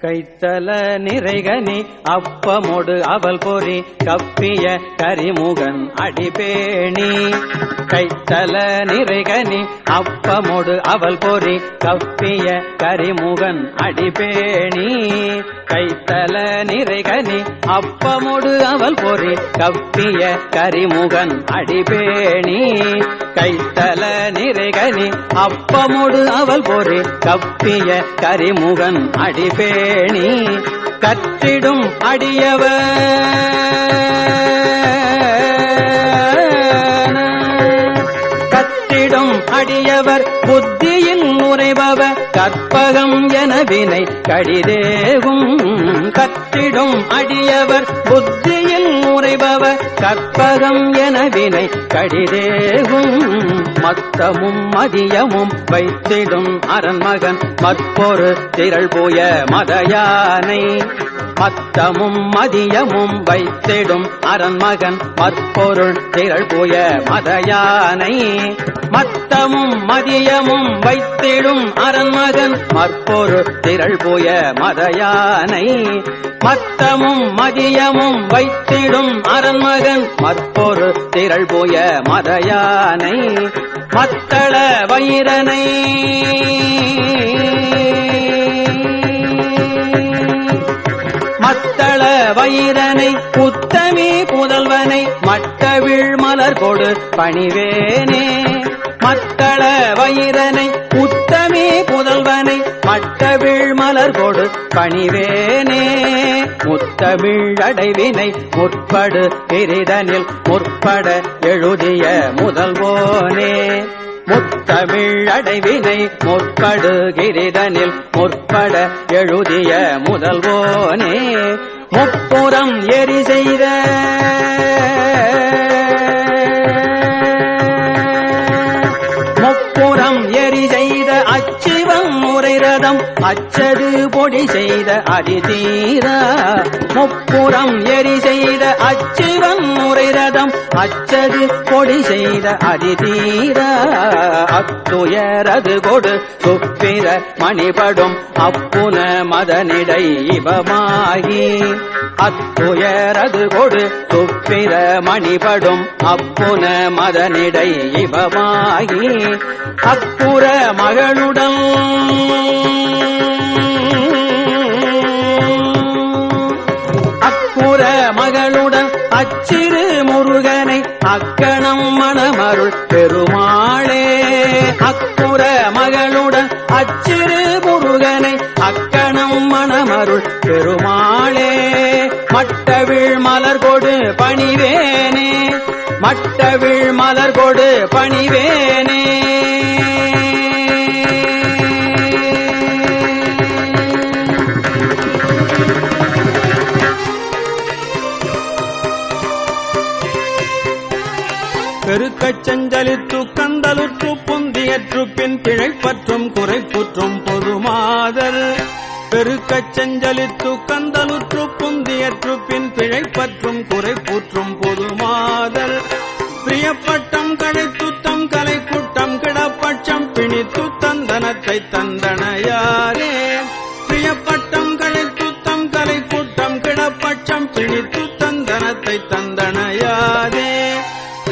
கைத்தல நிறைகனி அப்பமொடு அவல் பொறி கப்பிய கரிமுகன் அடிபேணி. கைத்தல நிறைகனி அப்பமொடு அவல் பொறி கப்பிய கரிமுகன் அடிபேணி. கைத்தல நிறைகனி அப்பமொடு அவல் பொறி கப்பிய கரிமுகன் அடிபேணி. கைத்தல நிறைகனி அப்பமொடு அவல் பொறி கப்பிய கரிமுகன் அடிபேணி. பேணி கற்றிடும் அடியவர். கத்திடும் அடியவர் புத்தியில் உரைபவ கற்பகம் என வினை கடிதேவும் கத்திடும் அடியவர் புத்தியில் உரைபவ கற்பகம் என வினை கடிதேவும் மத்தமும் மதியமும் வைத்திடும் அரண்மகன் மற்பொரு திரள் போய மதயானை. மத்தமும் மதியமும் வைத்திடும் அரண்மகன் மற்பொருள் திரள் போய மதயானை. மத்தமும் மதியமும் வைத்திடும் அரண்மகன் மற்பொரு திரள் போய மதயானை. மத்தமும் மதியமும் வைத்திடும் அரண்மகன். மற்பொரு திரள் போய மதயானை. மத்தள வயிரனை மத்தள வைரனை புத்தமி புதல்வனை மட்டவிழ் மலர் கொடு பணிவேனே. மத்தள வைரனை உத்தமி புதல்வனை மட்டவிழ் மலர் கொடு பணிவேனே. முத்தமிழ் அடைவினை முற்படு பிரிதனில் முற்பட எழுதிய முதல்வோனே. முத்தமிழடைவினை அடைவினை முற்பட எழுதிய முதல்வோனே முப்புறம் எரி செய்த முப்புறம் எரி செய்த முறை அச்சது பொடி செய்த அதிதீர முப்புறம் எரி செய்த அச்சிவம் முறைரதம் அச்சது பொடி செய்த அதிதீர அத்துயரது கொடு சுப்பிர மணிபடும் அப்புன மதனிடை இவமாகி அத்துயரது கொடு சுப்பிர மணிபடும் அப்புன மதனிடை இவமாகி அப்புற மகளுடன் அக்கணம் மணமருள் பெருமாளே. அக்குற மகளுடன் அச்சிறு முருகனை அக்கணம் மணமருள் பெருமாளே. மட்டவிழ் மலர் கொடு பணிவேனே. மட்டவிழ் மலர் கொடு பணிவேனே. பெருக்கச் செஞ்சலித்து கந்தலுற்று புந்தியற்று பின் பிழைப்பற்றும் குறைப்புற்றும் பொதுமாதர் பெருக்கச் செஞ்சலித்து கந்தலுற்று புந்தியற்று பின் பிழைப்பற்றும் குறைப்புற்றும் பொதுமாதர் பிரியப்பட்டம் கழைத்துத்தம் கலை கூட்டம் கிடப்பட்சம் பிணித்து தந்தனத்தை தந்தனையாரே. பிரியப்பட்டம் கழைத்துத்தம் கலை கூட்டம் கிடப்பட்சம் பிணித்து தந்தனத்தை தந்தனையாரே.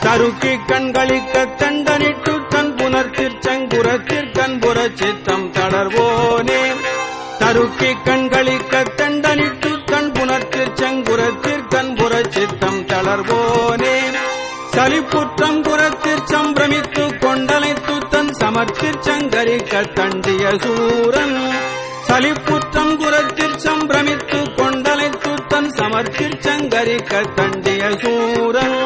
தருக்கி கண்களிக்க தண்டனிட்டு தன் புனர்த்திற்சங்குரத்திற்கண் புற சித்தம் தளர்வோனே. தருக்கி கண்களிக்க தண்டனிட்டு தன் புனர்த்திற்சங்குரத்திற்கண் புற சித்தம் தளர்வோனே. சலிப்புற்றம் குரத்திற் சம்பிரமித்து கொண்டலைத்து தன் சமர்த்திற்சங்கரிக்க தண்டிய சூரன். சலிப்புற்றம் குரத்திற் சம்பிரமித்து கொண்டலைத்து தன் சமர்த்திற்சங்கரிக்க தண்டிய சூரன்.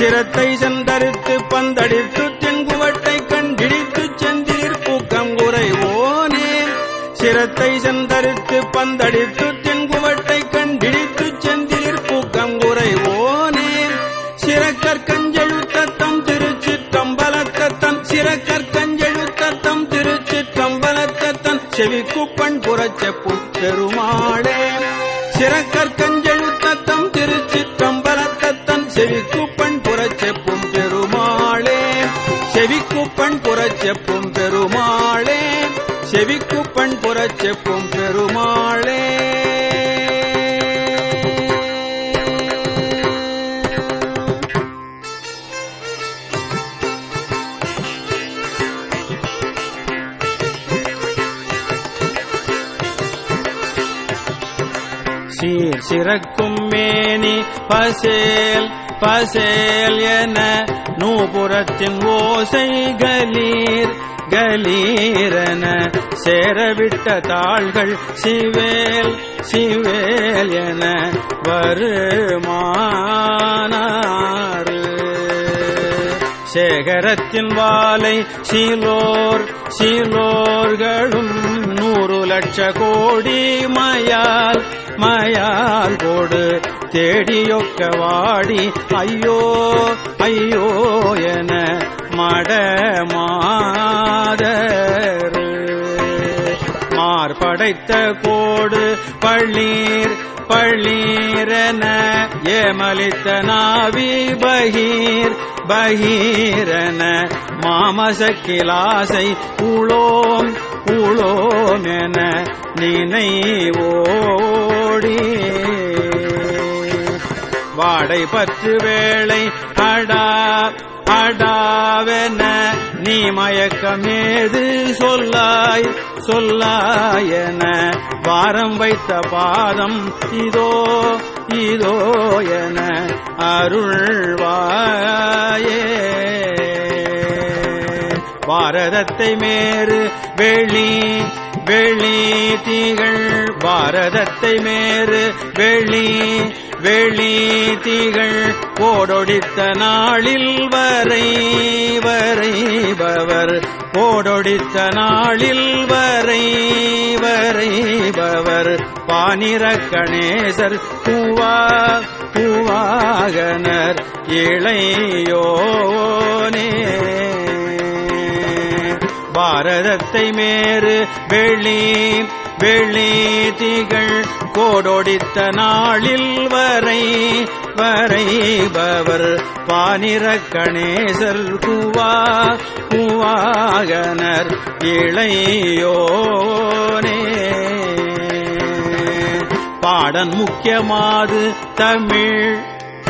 சிரத்தை செந்தரித்து பந்தடித்து தென்குவட்டை கண்டிடித்து செந்திரிற் பூக்கம் குறைவோனே சிரத்தை செந்தரித்து பந்தடித்து தென்குவட்டை கண்டிடித்து செந்திலிற் சிறக்கற் கஞ்செழுத்தம் சிறக்கற்கஞ்செழுத்தத்தம் திருச்சிற்றம்பலத்தத்தன் சிறக்கற்கஞ்செழுத்தத்தம் திருச்சிற்றம்பலத்தத்தன் செவிக்குப்பண் புறச்செப்பும் பெருமாளே சிறக்கற்கஞ்செழுத்தத்தம் திருச்சிற்றம்பலத்தத்தன் செவிக்குப்பண் செவிக்கு புறச்செப்பும் பெருமாளே செவிக்கு செவிக்குப்பண் புறச்செப்பும் பெருமாளே. சீர் சிறக்கும் மேனி பசேல் பசேல் என நூபுரத்தின் ஓசை கலீர் கலீரன சேரவிட்ட தாள்கள் சிவேல் சிவேல் என வருமானாறு. சேகரத்தின் வாலை சிலோர் சிலோர்களும் நூறு லட்ச கோடி மயால் மயால் கோடு தேடியொக்க வாடி ஐயோ ஐயோ என மடமாதரு. மார்படைத்த கோடு பள்ளீர் பள்ளீரன ஏமலித்த நாவி பகீர் பகீரன மாமசக்கிலாசை உளோம் உளோம் நினைவோடி. வாடை பற்று வேளை அடா அடாவென நீ மயக்கமேது சொல்லாய் சொல்லாயன வாரம் வைத்த பாதம் இதோ இதோ என அருள்வாயே. பாரதத்தை மேறு வெளி வெளி தீகள் பாரதத்தை மேறு வெளி வெளி தீகள் போடொடித்த நாளில் வரை வரைபவர் போடொடித்த நாளில் வரை வரைபவர் பானிர கணேசர் பூவா பூவாகனர் இளையோனே. பாரதத்தை மேறு வெள்ளி வெள்ளி திகழ் கோடொடித்த நாளில் வரை வரைபவர் பானிர கணேசர் குவா குவாகனர் இளையோனே. பாடன் முக்கியமாது தமிழ்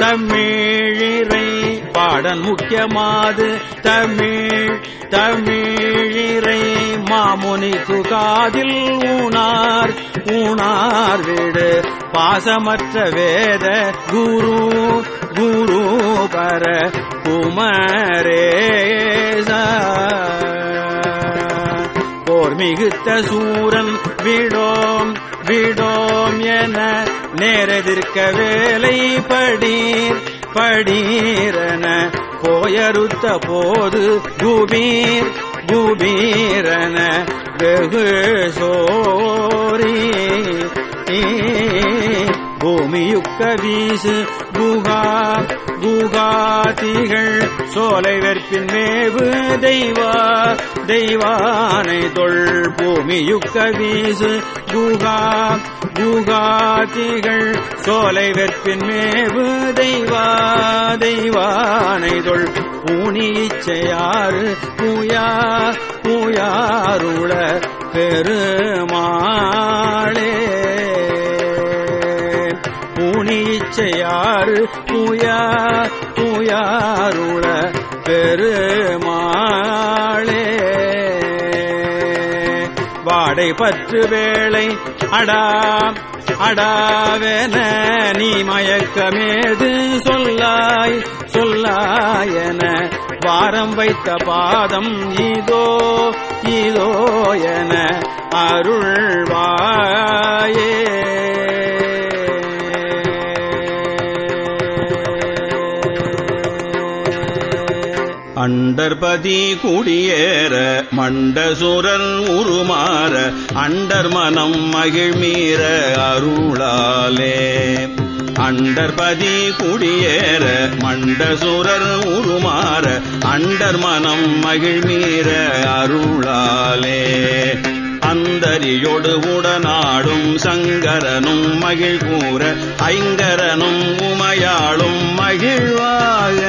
தமிழிறை பாடன் முக்கியமாது தமிழ் தமிழிரை மாமுனி துகாதில் ஊனார் ஊனார் வீடு பாசமற்ற வேத குரு குரு பர குமரேச போர் மிகுத்த சூரன் விடோம் விடோம் என நேரெதிர்க்க வேலை படீர் படீரன போயறுத்த போது குபீர் குபீரன வெகு சோரி. பூமியுக்க வீசு குகா குகாதிகள் சோலை வெற்பின் மேவு தெய்வா தெய்வானை தொல் பூமியுக்க வீசு. குகா குகாதிகள் சோலை வெற்பின் மேவு தெய்வா தெய்வானை தொல் பூனி இச்சையாறு. பூயா பூயாருள பெருமாளே. பூனி பூயா பூயாருள பெருமாளே. வாடை பற்று வேளை அடா அடாவென நீ மயக்கமேது சொல்லாய் சொல்லாயன வாரம் வைத்த பாதம் இதோ இதோ என அருள்வாயே. அண்டர்பதி குடியேற மண்டசுரன் உருமாற அண்டர் மனம் மகிழ்மீற அருளாலே. அண்டர்பதி குடியேற மண்டசுரர் உருமாற அண்டர் மனம் மகிழ்மீற அருளாலே. அந்தரியோடு உடனாடும் சங்கரனும் மகிழ் கூற ஐங்கரனும் உமையாளும் மகிழ்வாக.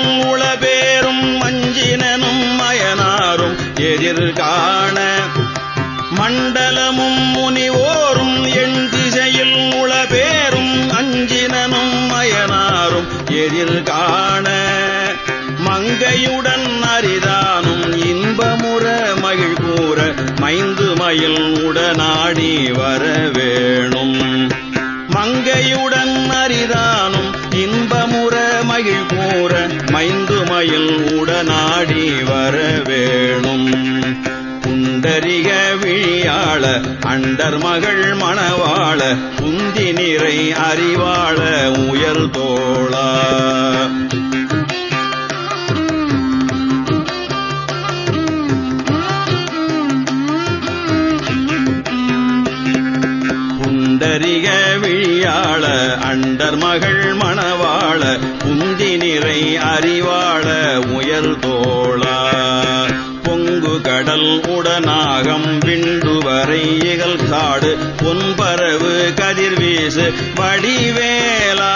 திசையில் உளபேரும் மஞ்சினனும் மயனாரும் எதிர்காண மண்டலமும் முனிவோரும் எண் திசையில் உளபேரும் அஞ்சினனும் மயனாரும் எதிர்காண மங்கையுடன் அரிதானும் இன்பமுற மகிழ் கூற மைந்து மயில் உடனாடி வர வேணும் மங்கையுடன் அரிதான் மைந்து உடனாடி வர வேணும் புண்டரிக விழியாள அண்டர் மகள் மணவாள குந்தி நிறை அறிவாள உயர் தோளா. குண்டரிக விழியாள அண்டர் மகள் மணவாள குந்தி நிறை அறிவாள நாகம் விண்டுவரை இகல் காடு பொன்பரவு கதிர்வீசு வடிவேலா.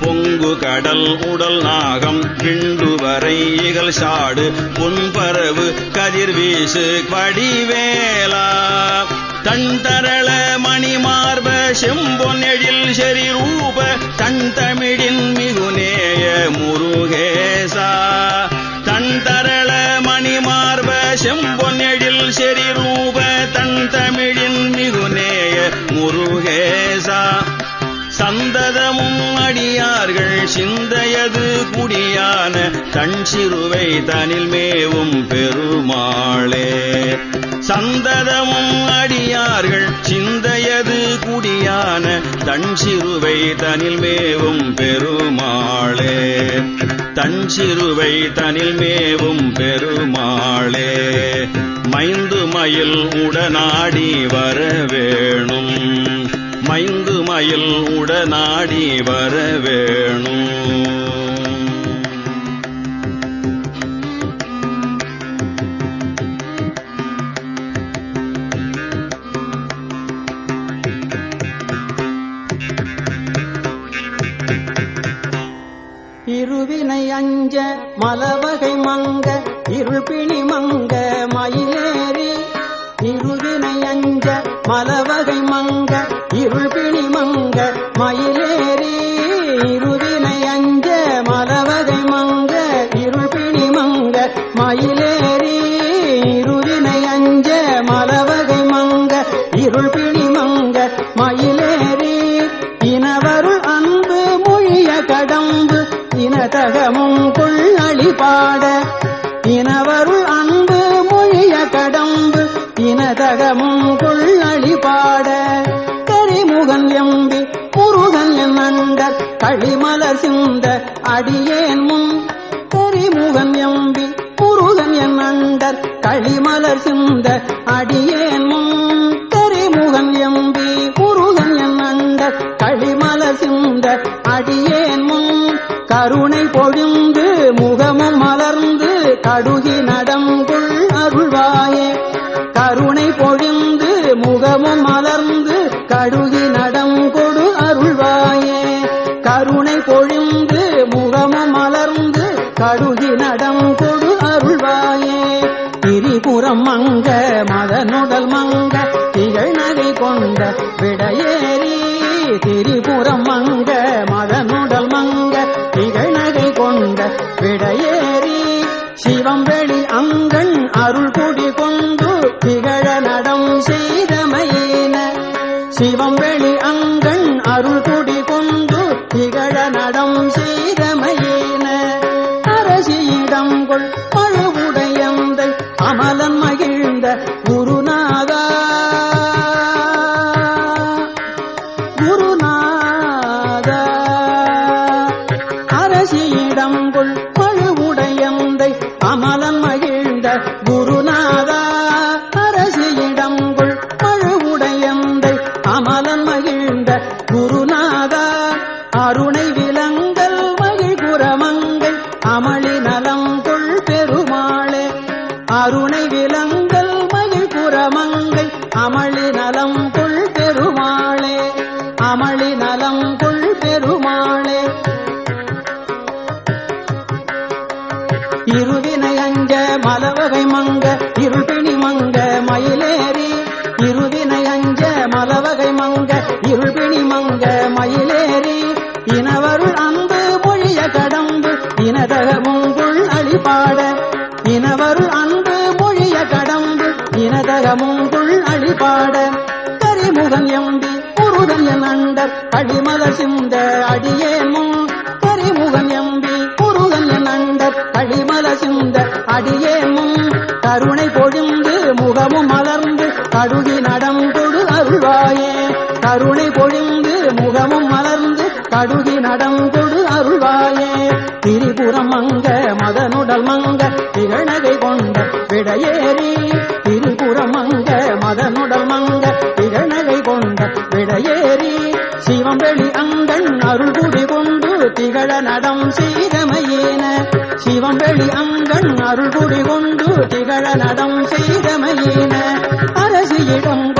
பொங்கு கடல் உடல் நாகம் விண்டுவரை இகல் சாடு பொன்பரவு கதிர்வீசு வடிவேலா. தண்டரள மணிமார்ப செம்பொன் எழில் செறி ரூப தன் தமிழின் மிகுநேய முருகேசா. தமிழின் மிகுநேய முருகேசா. சந்ததமும் அடியார்கள் சிந்தையது குடியான தன் சிறுவை தனில் மேவும் பெருமாளே. சந்ததமும் அடியார்கள் சிந்தையது குடியான தன் சிறுவை தனில் மேவும் பெருமாளே. தன் சிறுவை தனில் மேவும் பெருமாளே. மைந்து மயில் உடனாடி வர வேணும் மைந்து மயில் உடனாடி வர வேணும் இருவினை அஞ்ச மலவகை மங்க இருள்பிணி மங்க மயிலேறி இருதினை அஞ்ச மலவகை மங்க இருள்பிணி மங்க மயிலேறி இருதினை அஞ்ச மலவகை மங்க இருள்பிணி மங்க மயிலேறி இருதினை அஞ்ச மலவகை மங்க இருள்பிணி மங்க மயிலேறி. இனவருள் அன்பு மொழிய கடம்பு இனதகமும் கொள்ளளி தகமும் கொள்ளளி பாட கரிமுகன் எம்பி முருகன் என் அண்டர் களிமலர் சிந்த அடியேன் முன். கரிமுகன் எம்பி முருகன் என் அண்டர் களிமலர் சிந்த அடியேன் முன். கரிமுகன் எம்பி முருகன் என் அண்டர் களிமலர் சிந்த அடியேன் முன். கருணை பொழிந்து முகமும் மலர்ந்து கடுகி கடுகி நடம் கொடு அருள்வாயே. திரிபுரம் மங்க மதனுடல் மங்க திகழ் நகை கொண்ட விடையேறி. திரிபுரம் மங்க மதனுடல் மங்க திகழ் நகை கொண்ட விடையேறி. சிவம்பெளி அங்கன் அருள் கொடி கொண்டு திகழ நடம் செய்தமையின சிவம்பெளி அங்கன் அருள் கொடி கொண்டு திகழ நடம் ಗುರುನಾ இனதகமுங்குள் அழிபாட இனவருள் அன்பு மொழிய கடம்பு இனதகமுங்குள் அழிபாட. கரிமுகன் எம்பி குருதன் என் அண்டர் அடிமலர் சிந்த அடியேன் கரிமுகன் எம்பி குருதன் என் அண்டர் அடிமல சிந்த அடியேன் கருணை பொழிந்து முகமும் மலர்ந்து கடுகி நடந்தொடு அருள்வாயே. கருணை பொழிந்து முகமும் மலர்ந்து கடுகி நடந்தொடு அருள்வாயே. திரிபுரம் மங்க மதனுடல் மங்க திகழகை கொண்ட விடையேறி. திருபுறம் மங்க மதனுடல் மங்க திகழகை கொண்ட விடையேறி. சிவம் வெளி அங்கண் அருள் குடி கொண்டு திகழ நடம் செய்தமையேன. சிவம் வெளி அங்கண் அருள் குடி கொண்டு திகழ நடம் செய்தமையேன. அரசியிடம்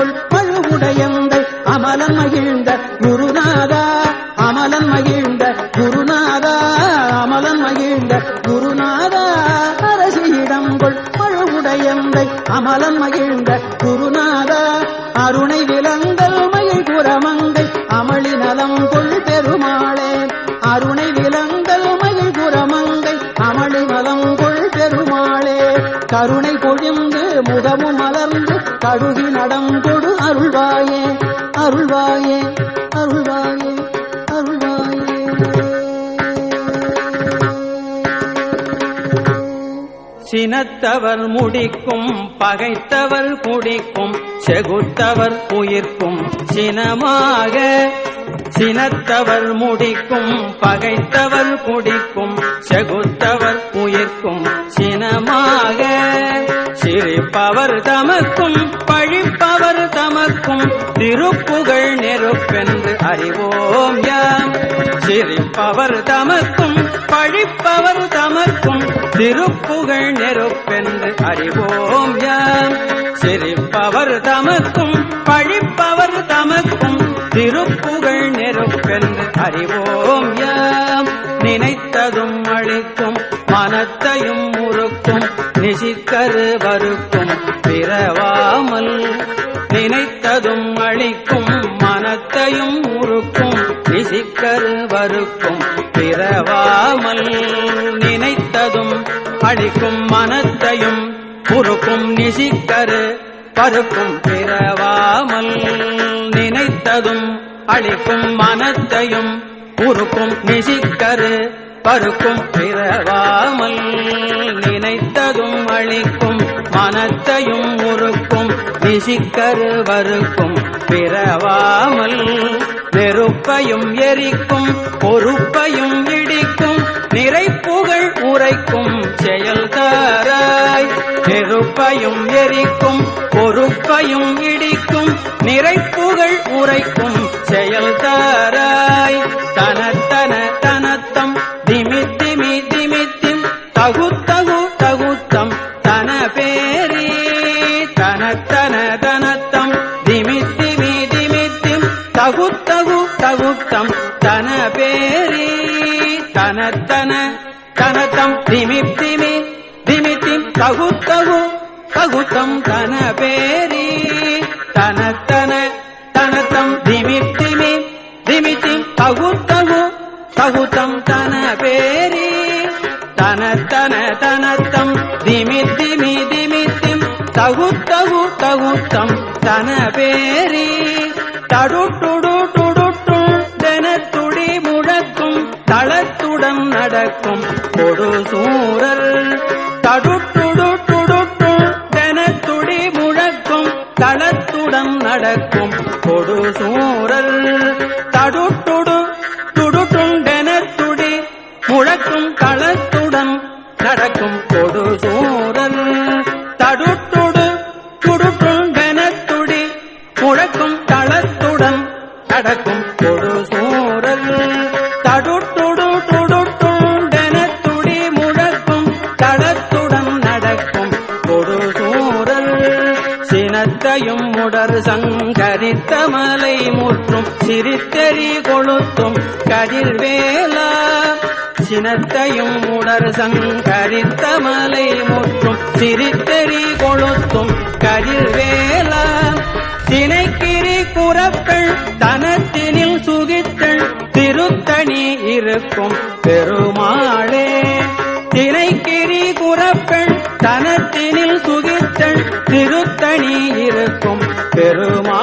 அமளி நலம் கொள் பெருமாளே. அருணை விலங்கல் மகிழ் குரமங்கை அமளி நலம் கொள் பெருமாளே. கருணை பொழிந்து முகமும் மலர்ந்து கடுகி நடம் கொடு அருள்வாயே. அருள்வாயே அருள்வாயே அருள்வாயே. சினத்தவர் முடிக்கும் பகைத்தவர் குடிக்கும் செகுத்தவர் உயிர்க்கும் சினமாக சினத்தவர் முடிக்கும் பகைத்தவர் குடிக்கும் செகுத்தவர் உயிர்க்கும் சிரிப்பவர் தமக்கும் பழிப்பவர் தமக்கும். திருப்புகழ் நெருப்பென்று அறிவோம் யாம். சிரிப்பவர் தமக்கும் பழிப்பவர் தமக்கும். திருப்புகழ் நெருப்பென்று அறிவோம் யாம். சிரிப்பவர் தமக்கும் பழிப்பவர் தமக்கும். திருப்புகழ் நெருப்பென்று அறிவோம் யாம். நினைத்ததும் அழிக்கும் மனத்தையும் முறுக்கும் நிசிக்கரு வருக்கும் பிறவாமல். நினைத்ததும் அழிக்கும் மனத்தையும் முறுக்கும் நிசிக்கரு வருக்கும் பிறவாமல். நினைத்ததும் அழிக்கும் மனத்தையும் முறுக்கும் நிசிக்கரு பருக்கும் பிறவாமல். நினைத்ததும் அழிக்கும் மனத்தையும் உருக்கும் நிசிக்கரு பருக்கும் பிறவாமல் நினைத்ததும் அழிக்கும் மனத்தையும் உருக்கும் நிசிக்கரு வருக்கும் பிறவாமல் நெருப்பையும் எரிக்கும் பொறுப்பையும் இடிக்கும் நிறைப்புகழ் உரைக்கும் செயல்தாராய். நெருப்பையும் எரிக்கும் பொறுப்பையும் இடிக்கும் நிறைப்புகழ் உரைக்கும் திமித்திம் தகுத்தம் தன பேரி தனத்தன தனத்தம் திமி திமி திமித்திம் தகுத்தகு தகுத்தம் தன பேரி தனத்தன தனத்தம் திமி திமி திமித்திம் தகுத்தகு தகுத்தம் தன பேரி தடுட்டுடு துடுட்டும் தெனத்துடி முழக்கும் தளத்துடன் நடக்கும் கொடு சூரல் தடுட்டுடு நடக்கும் கொடு சூரல் தடுட்டுடு சினத்தையும் முடர் சங்கரித்த மலை முற்றும் சிரித்தெறி கொளுத்தும் கதிர்வேலா சினத்தையும் உடர் சங்கரித்த மலை முற்றும் சிரித்தெறி கொளுத்தும் கதிர்வேலா தினைக்கிரி குறப்பள் தனத்தினில் சுகித்தள் திருத்தணி இருக்கும் பெருமாளே. தினைக்கிரி குறப்பள் தனத்தினில் சுகித்தன் திருத்தணி இருக்கும் பெருமா